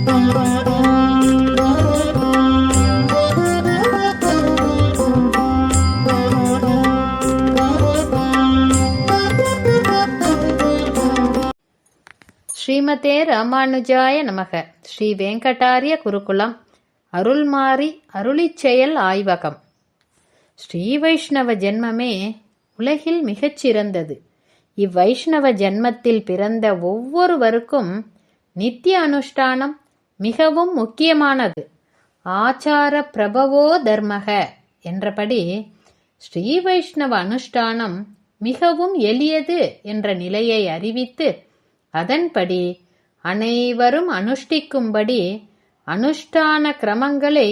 ஸ்ரீமதே ராமானுஜாய நமக. ஸ்ரீ வெங்கடாரிய குருகுலம் அருள்மாரி அருளிச்செயல் ஆய்வகம். ஸ்ரீ வைஷ்ணவ ஜென்மமே உலகில் மிகச்சிறந்தது இவ்வைஷ்ணவ ஜென்மத்தில் பிறந்த ஒவ்வொருவருக்கும் நித்திய அனுஷ்டானம் மிகவும் முக்கியமானது. ஆச்சார பிரபவோ தர்மக என்றபடி ஸ்ரீ வைஷ்ணவ அனுஷ்டானம் மிகவும் எளியது என்ற நிலையை அறிவித்து அதன்படி அனைவரும் அனுஷ்டிக்கும்படி அனுஷ்டான கிரமங்களை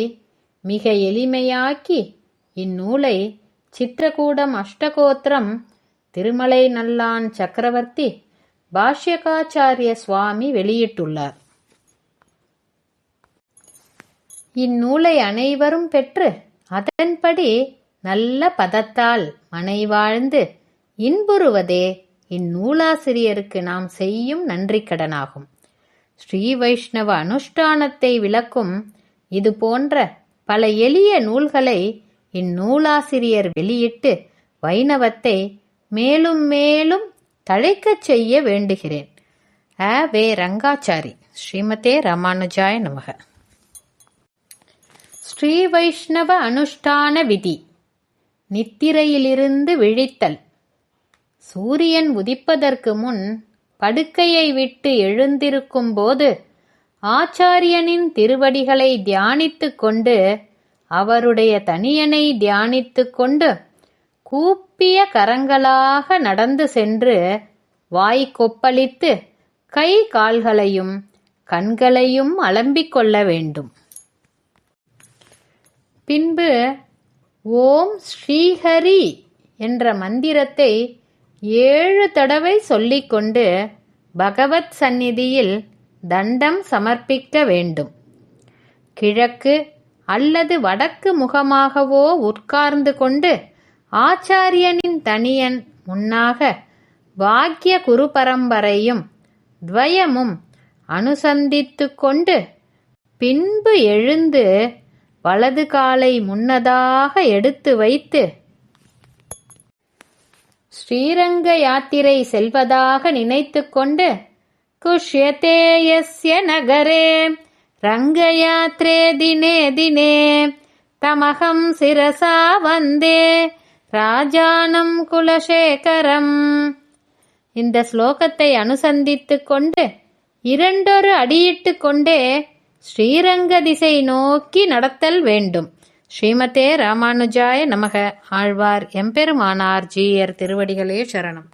மிக எளிமையாக்கி இந்நூலை சித்திரகூடம் அஷ்டகோத்திரம் திருமலை நல்லான் சக்கரவர்த்தி பாஷ்யகாச்சாரிய சுவாமி வெளியிட்டுள்ளார். இந்நூலை அனைவரும் பெற்று அதன்படி நல்ல பதத்தால் மனை வாழ்ந்து இன்புறுவதே இந்நூலாசிரியருக்கு நாம் செய்யும் நன்றிக்கடனாகும் ஸ்ரீ வைஷ்ணவ அனுஷ்டானத்தை விளக்கும் இது போன்ற பல எளிய நூல்களை இந்நூலாசிரியர் வெளியிட்டு வைணவத்தை மேலும் மேலும் தழைக்கச் செய்ய வேண்டுகிறேன். அ. வே. ரங்காச்சாரி. ஸ்ரீமதே ராமானுஜாய நமக. ஸ்ரீ வைஷ்ணவ அனுஷ்டான விதி. நித்திரையிலிருந்து விழித்தல். சூரியன் உதிப்பதற்கு முன் படுக்கையை விட்டு எழுந்திருக்கும் போது ஆச்சாரியனின் திருவடிகளை தியானித்துக் கொண்டு அவருடைய தனியனை தியானித்துக் கொண்டு கூப்பிய கரங்களாக நடந்து சென்று வாய் கொப்பளித்து கை கால்களையும் கண்களையும் அலம்பிக் கொள்ள வேண்டும். பின்பு ஓம் ஸ்ரீஹரி என்ற மந்திரத்தை ஏழு தடவை சொல்லிக்கொண்டு பகவத் சந்நிதியில் தண்டம் சமர்ப்பிக்க வேண்டும். கிழக்கு அல்லது வடக்கு முகமாகவோ உட்கார்ந்து கொண்டு ஆச்சாரியனின் தனியன் முன்னாக வாக்கிய குரு பரம்பரையும் துவயமும் அனுசந்தித்து கொண்டு பின்பு எழுந்து வலது காலை முன்னதாக எடுத்து வைத்து ஸ்ரீரங்க யாத்திரை செல்வதாக நினைத்து கொண்டு குஷ்யதேயஸ்ய நகரே ரங்கயாத்ரே தினே தினே தமகம் சிரசா வந்தே ராஜானம் குலசேகரம். இந்த ஸ்லோகத்தை அனுசந்தித்துக் கொண்டு இரண்டொரு அடியிட்டு கொண்டே ஸ்ரீரங்க திசை நோக்கி நடத்தல் வேண்டும். ஸ்ரீமதே ராமானுஜாய நமக. ஆழ்வார் எம்பெருமானார் ஜீயர் திருவடிகளே சரணம்.